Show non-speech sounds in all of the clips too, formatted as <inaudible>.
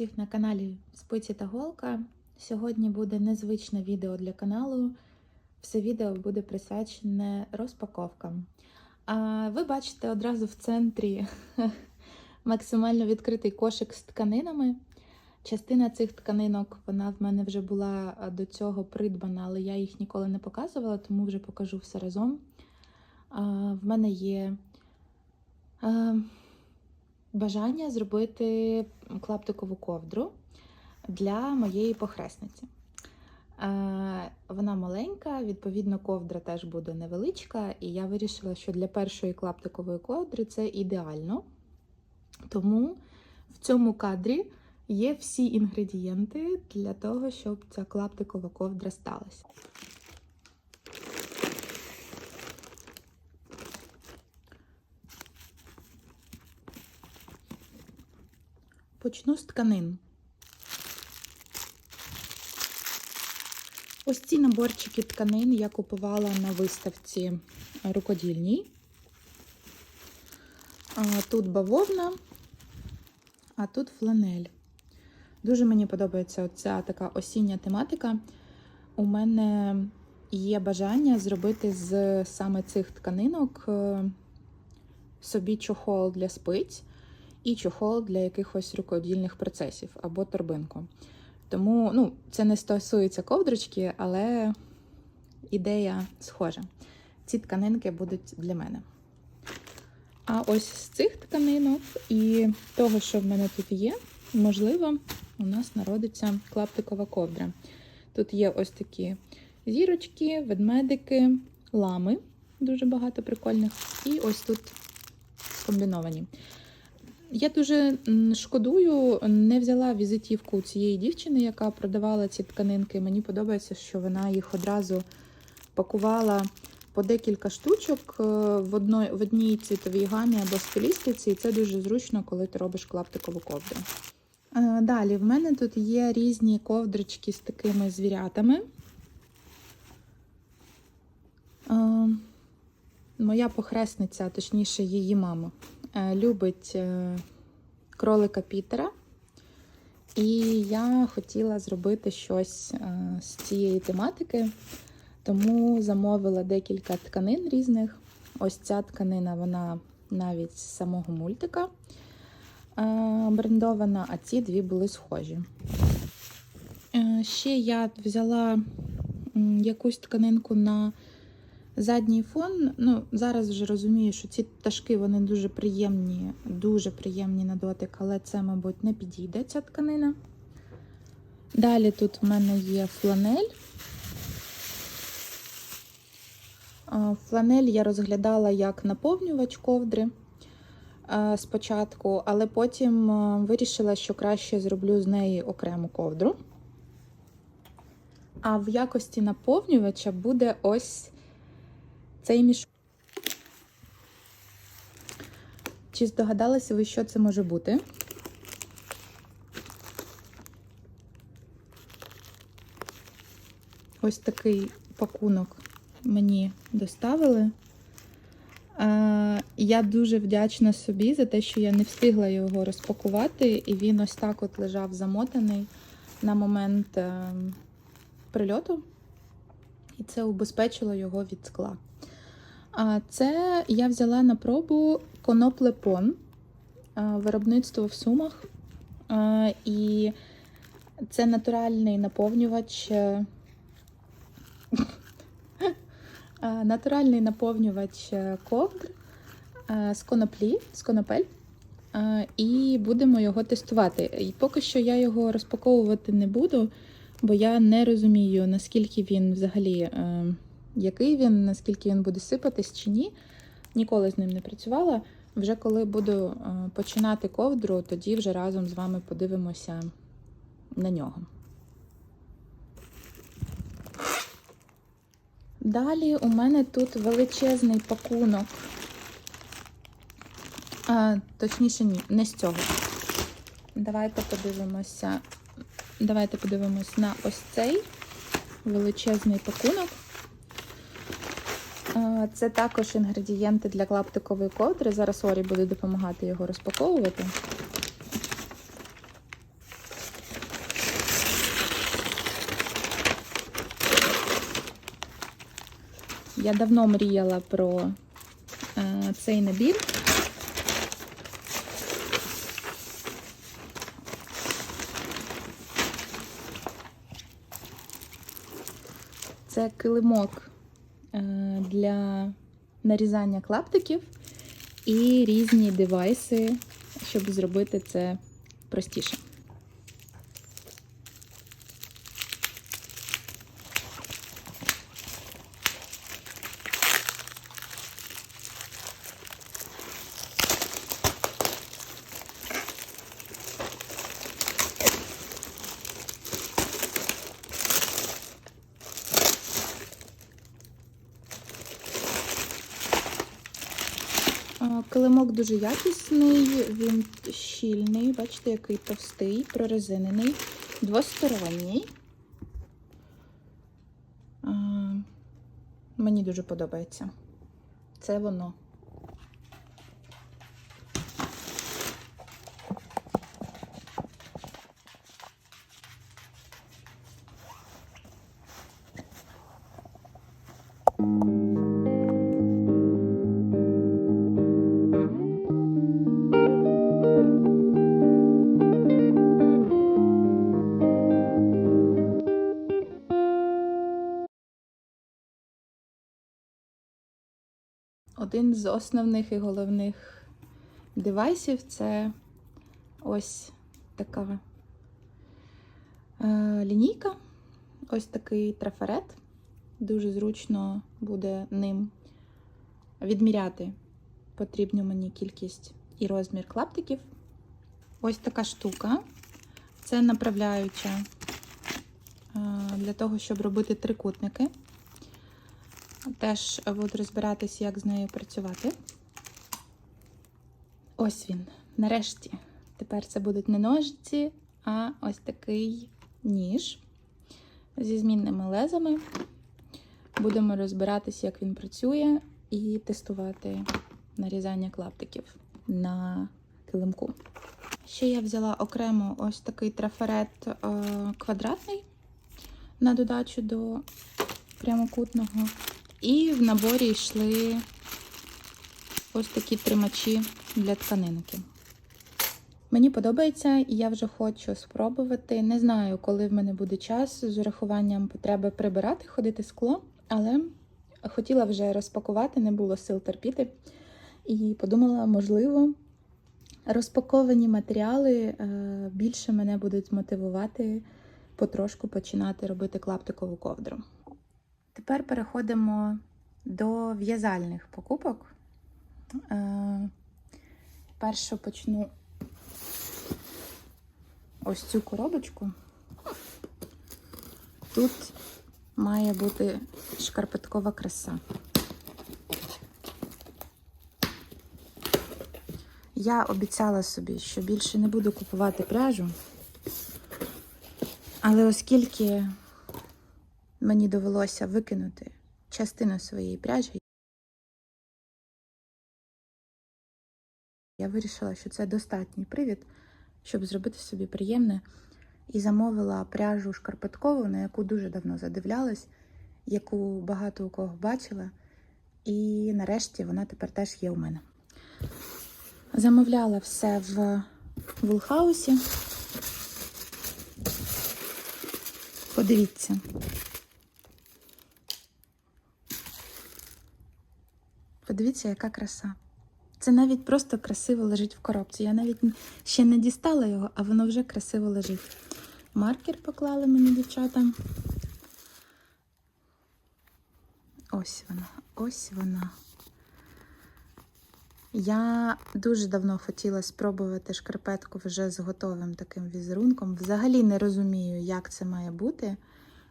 всіх на каналі Спиці та Голка. Сьогодні буде незвичне відео для каналу. Все відео буде присвячене розпаковкам. А ви бачите одразу в центрі <laughs> максимально відкритий кошик з тканинами. Частина цих тканинок вона в мене вже була до цього придбана, але я їх ніколи не показувала, тому вже покажу все разом. А, В мене є бажання зробити клаптикову ковдру для моєї похресниці. Е, Вона маленька, відповідно, ковдра теж буде невеличка, і я вирішила, що для першої клаптикової ковдри це ідеально. Тому в цьому кадрі є всі інгредієнти для того, щоб ця клаптикова ковдра сталася. Почну з тканин. Ось ці наборчики тканин я купувала на виставці рукодільній. Тут бавовна, а тут фланель. Дуже мені подобається оця така осіння тематика. У мене є бажання зробити з саме цих тканинок е, собі чохол для спиць і чохол для якихось рукодільних процесів або торбинку. Тому ну, це не стосується ковдрочки, але ідея схожа. Ці тканинки будуть для мене. А ось з цих тканинок і того, що в мене тут є, можливо, у нас народиться клаптикова ковдра. Тут є ось такі зірочки, ведмедики, лами, дуже багато прикольних, і ось тут скомбіновані. Я дуже шкодую, не взяла візитівку цієї дівчини, яка продавала ці тканинки. Мені подобається, що вона їх одразу пакувала по декілька штучок е, в одной, в одній цвітовій гамі або стилістиці, і це дуже зручно, коли ти робиш клаптикову ковдру. Е, Далі, в мене тут є різні ковдрички з такими звірятами. Е, Моя похресниця, точніше, її мама, любить кролика Пітера. І я хотіла зробити щось з цієї тематики, тому замовила декілька тканин різних. Ось ця тканина, вона навіть з самого мультика брендована, а ці дві були схожі. Е, ще я взяла якусь тканинку на задній фон. Ну, Зараз вже розумію, що ці пташки вони дуже приємні, дуже приємні на дотик, але це, мабуть, не підійде ця тканина. Далі тут в мене є фланель. Фланель я розглядала як наповнювач ковдри спочатку, але потім вирішила, що краще зроблю з неї окрему ковдру. А в якості наповнювача буде ось цей мішок. Чи здогадалися ви, що це може бути? Ось такий пакунок мені доставили. Я дуже вдячна собі за те, що я не встигла його розпакувати, і він ось так от лежав замотаний на момент е, прильоту, і це убезпечило його від скла. А це я взяла на пробу коноплепон виробництво в Сумах. І це натуральний наповнювач. е, <laughs> Натуральний наповнювач е, ковдр е, з коноплі, з конопель. І будемо його тестувати. І поки що я його розпаковувати не буду, бо я не розумію, наскільки він взагалі, який він, наскільки він буде сипатись чи ні. Ніколи з ним не працювала. Вже коли буду починати ковдру, тоді вже разом з вами подивимося на нього. Далі у мене тут величезний пакунок. А, Точніше, ні, не з цього. Давайте подивимося. Давайте подивимось на ось цей величезний пакунок. Це також інгредієнти для клаптикової ковдри. Зараз Орі буде допомагати його розпаковувати. Я давно мріяла про е, цей набір. Це килимок для нарізання клаптиків і різні девайси, щоб зробити це простіше. А, Килимок дуже якісний, він щільний, бачите, який товстий, прорезинений, двосторонній. Мені дуже подобається. Це воно. Один з основних і головних девайсів це ось така е, лінійка, ось такий трафарет. Дуже зручно буде ним відміряти потрібну мені кількість і розмір клаптиків. Ось така штука. Це направляюча е, для того, щоб робити трикутники. Теж буду розбиратись, як з нею працювати. Ось він. Нарешті. Тепер це будуть не ножиці, а ось такий ніж зі змінними лезами. Будемо розбиратись, як він працює, і тестувати нарізання клаптиків на килимку. Ще я взяла окремо ось такий трафарет е, квадратний на додачу до прямокутного. І в наборі йшли ось такі тримачі для тканинки. Мені подобається, і я вже хочу спробувати. Не знаю, коли в мене буде час з урахуванням потреби прибирати, ходити скло, але хотіла вже розпакувати, не було сил терпіти. І подумала, можливо, розпаковані матеріали е, більше мене будуть мотивувати потрошку починати робити клаптикову ковдру. Тепер переходимо до в'язальних покупок. Е, Першу почну ось цю коробочку. Тут має бути шкарпеткова краса. Я обіцяла собі, що більше не буду купувати пряжу, але оскільки мені довелося викинути частину своєї пряжі. Я вирішила, що це достатній привід, щоб зробити собі приємне, і замовила пряжу шкарпеткову, на яку дуже давно задивлялась, яку багато у кого бачила. І нарешті вона тепер теж є у мене. Замовляла все в Вулхаусі. Подивіться. Подивіться, яка краса. Це навіть просто красиво лежить в коробці. Я навіть ще не дістала його, а воно вже красиво лежить. Маркер поклали мені дівчата. Ось вона, ось вона. Я дуже давно хотіла спробувати шкарпетку вже з готовим таким візерунком. Взагалі не розумію, як це має бути.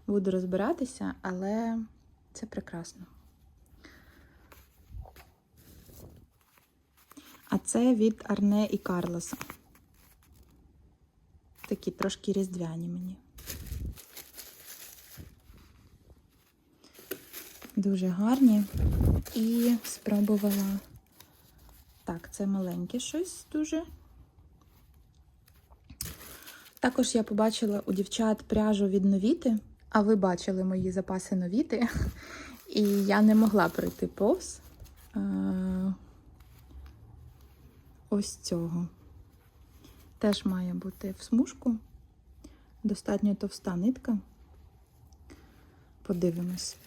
Буду розбиратися, але це прекрасно. А це від Арне і Карлоса. Такі трошки різдвяні мені. Дуже гарні. І спробувала. Так, це маленьке щось дуже. Також я побачила у дівчат пряжу від новіти, а ви бачили мої запаси новіти. <laughs> І я не могла пройти повз е, ось цього. Теж має бути в смужку. Достатньо товста нитка. Подивимось.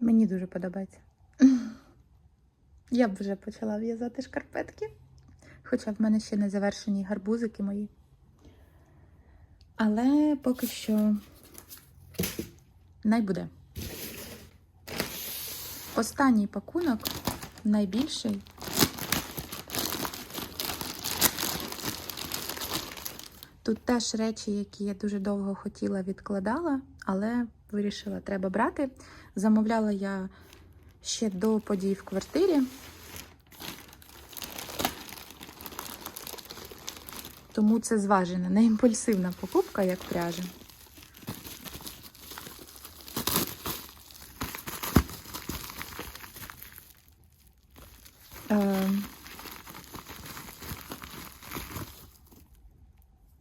Мені дуже подобається. Я б вже почала в'язати шкарпетки. Хоча в мене ще не завершені гарбузики мої. Але поки що най буде. Останній пакунок, найбільший. Тут теж речі, які я дуже довго хотіла, відкладала, але вирішила, треба брати. Замовляла я ще до подій в квартирі. Тому це зважена, не імпульсивна покупка, як пряжа. Ем.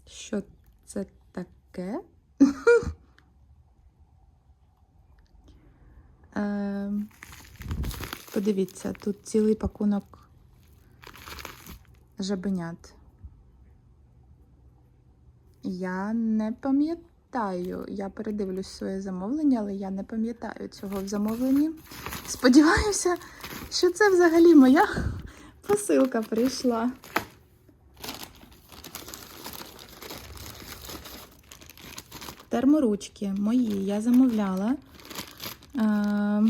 Що це таке? <laughs> Ем, Подивіться, тут цілий пакунок жабенят. Я не пам'ятаю. Я передивлюсь своє замовлення, але я не пам'ятаю цього в замовленні. Сподіваюся, що це взагалі моя посилка прийшла. Терморучки мої я замовляла. Е,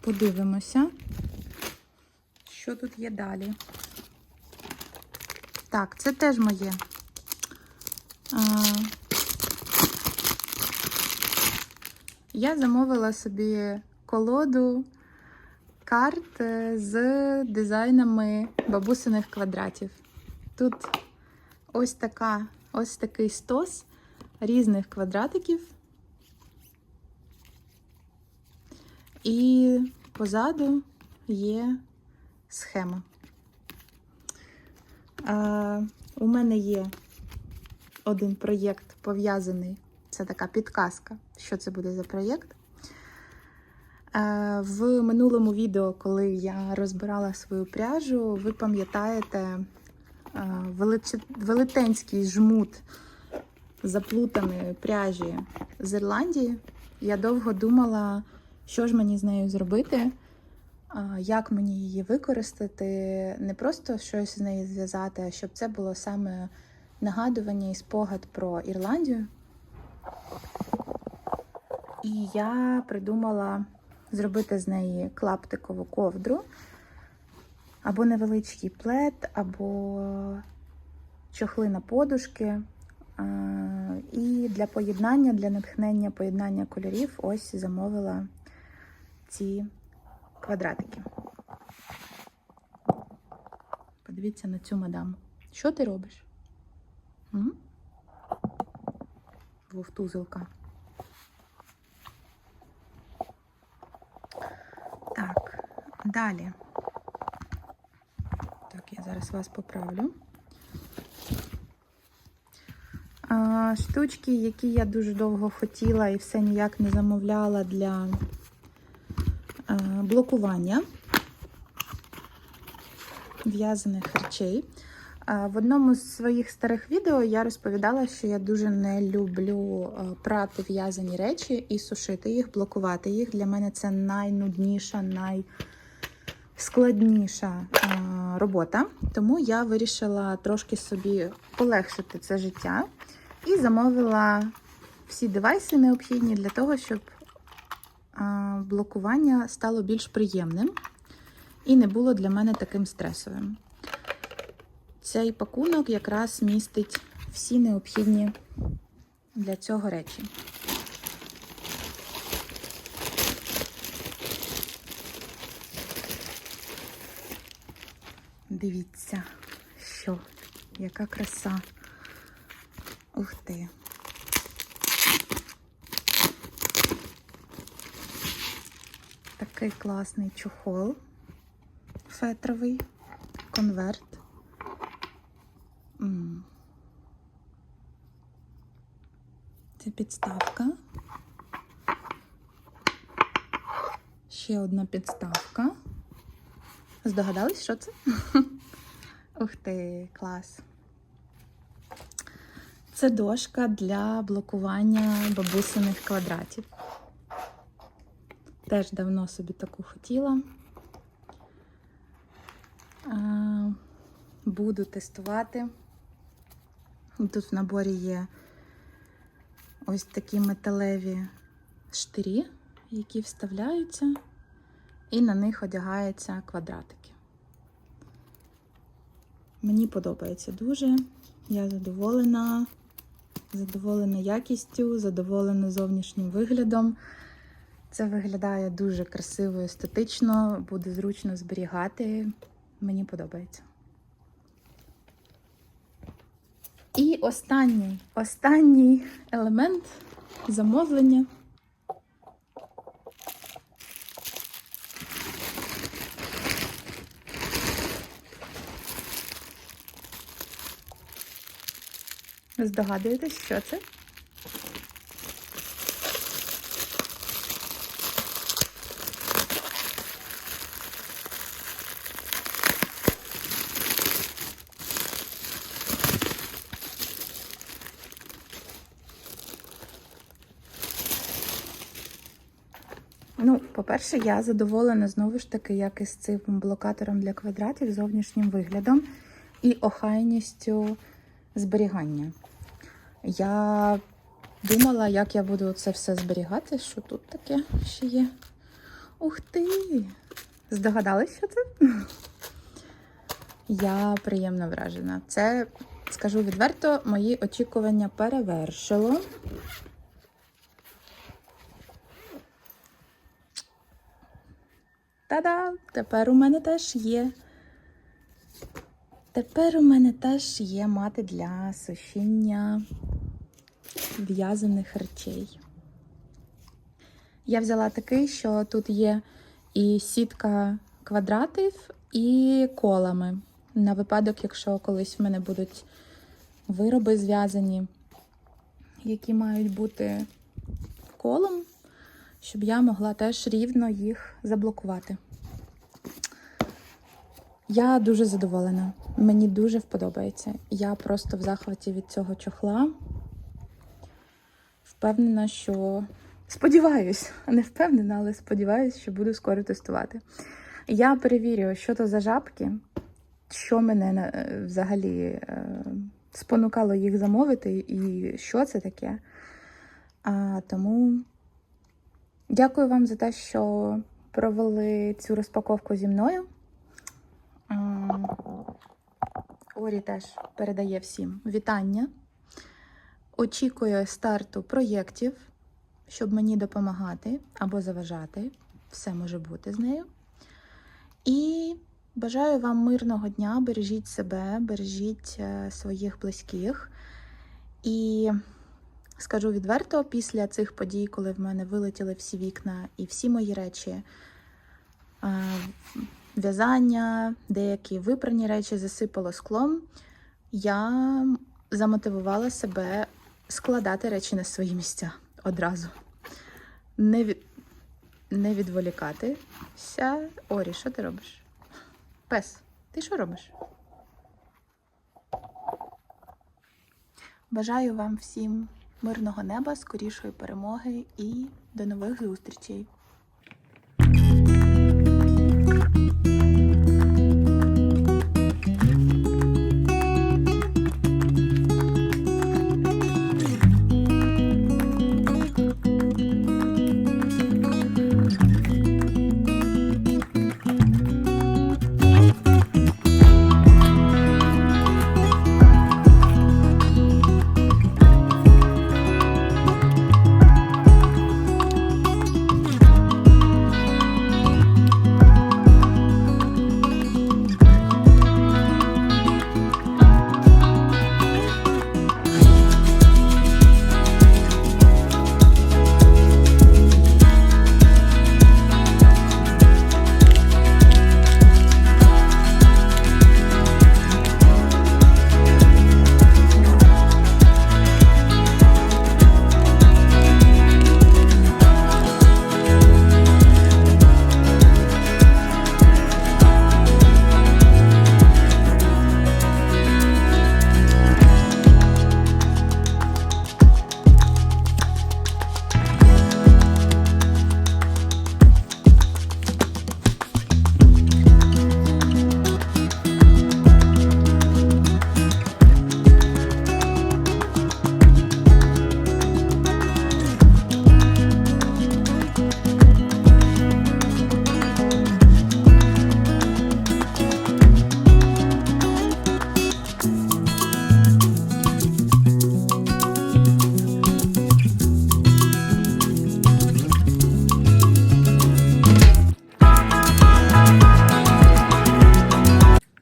Подивимося, що тут є далі. Так, це теж моє. Я замовила собі колоду карт з дизайнами бабусиних квадратів. Тут ось така, ось такий стос різних квадратиків. І позаду є схема. У мене є один проєкт пов'язаний. Це така підказка, що це буде за проєкт. В минулому відео, коли я розбирала свою пряжу, ви пам'ятаєте велич... велетенський жмут заплутаної пряжі з Ірландії. Я довго думала, що ж мені з нею зробити. Як мені її використати, не просто щось з неї зв'язати, а щоб це було саме нагадування і спогад про Ірландію. І я придумала зробити з неї клаптикову ковдру, або невеличкий плед, або чохли на подушки. І для поєднання, для натхнення поєднання кольорів ось замовила ці квадратики. Подивіться на цю мадам. Що ти робиш? Вовтузилка. Так, далі. Так, я зараз вас поправлю. Штучки, які я дуже довго хотіла і все ніяк не замовляла для блокування в'язаних речей. В одному з своїх старих відео я розповідала, що я дуже не люблю прати в'язані речі і сушити їх, блокувати їх. Для мене це найнудніша, найскладніша робота. Тому я вирішила трошки собі полегшити це життя і замовила всі девайси необхідні для того, щоб блокування стало більш приємним і не було для мене таким стресовим. Цей пакунок якраз містить всі необхідні для цього речі. Дивіться, що, яка краса. Ух ти. такий класний чохол фетровий, конверт. М. Це підставка. Ще одна підставка. Здогадались, що це? <laughs> Ух ти, клас. Це дошка для блокування бабусиних квадратів. Теж давно собі таку хотіла. Буду тестувати. Тут в наборі є ось такі металеві штирі, які вставляються, і на них одягаються квадратики. Мені подобається дуже. Я задоволена, задоволена якістю, задоволена зовнішнім виглядом. Це виглядає дуже красиво, естетично, буде зручно зберігати. Мені подобається. І останній, останній елемент замовлення. Ви здогадуєтесь, що це? Ну, по-перше, я задоволена знову ж таки, як із цим блокатором для квадратів, зовнішнім виглядом і охайністю зберігання. Я думала, як я буду це все зберігати. Що тут таке ще є? Ух ти! Здогадались, що це? Я приємно вражена. Це, скажу відверто, мої очікування перевершило. Та-да! Тепер у мене теж є. Тепер у мене теж є мати для сушіння в'язаних речей. Я взяла такий, що тут є і сітка квадратів, і колами. На випадок, якщо колись в мене будуть вироби зв'язані, які мають бути колом, щоб я могла теж рівно їх заблокувати. Я дуже задоволена. Мені дуже вподобається. Я просто в захваті від цього чохла. Впевнена, що сподіваюсь, не впевнена, але сподіваюся, що буду скоро тестувати. Я перевірю, що то за жабки, що мене е, взагалі е, спонукало їх замовити, і що це таке. А, Тому дякую вам за те, що провели цю розпаковку зі мною. Орі теж передає всім вітання. Очікує старту проєктів, щоб мені допомагати або заважати. Все може бути з нею. І бажаю вам мирного дня, бережіть себе, бережіть е, своїх близьких. І скажу відверто, після цих подій, коли в мене вилетіли всі вікна і всі мої речі, е, в'язання, деякі випрані речі засипало склом, я замотивувала себе складати речі на свої місця одразу. Не, від... не відволікатися. Орі, що ти робиш? Пес, ти що робиш? Бажаю вам всім мирного неба, скорішої перемоги і до нових зустрічей!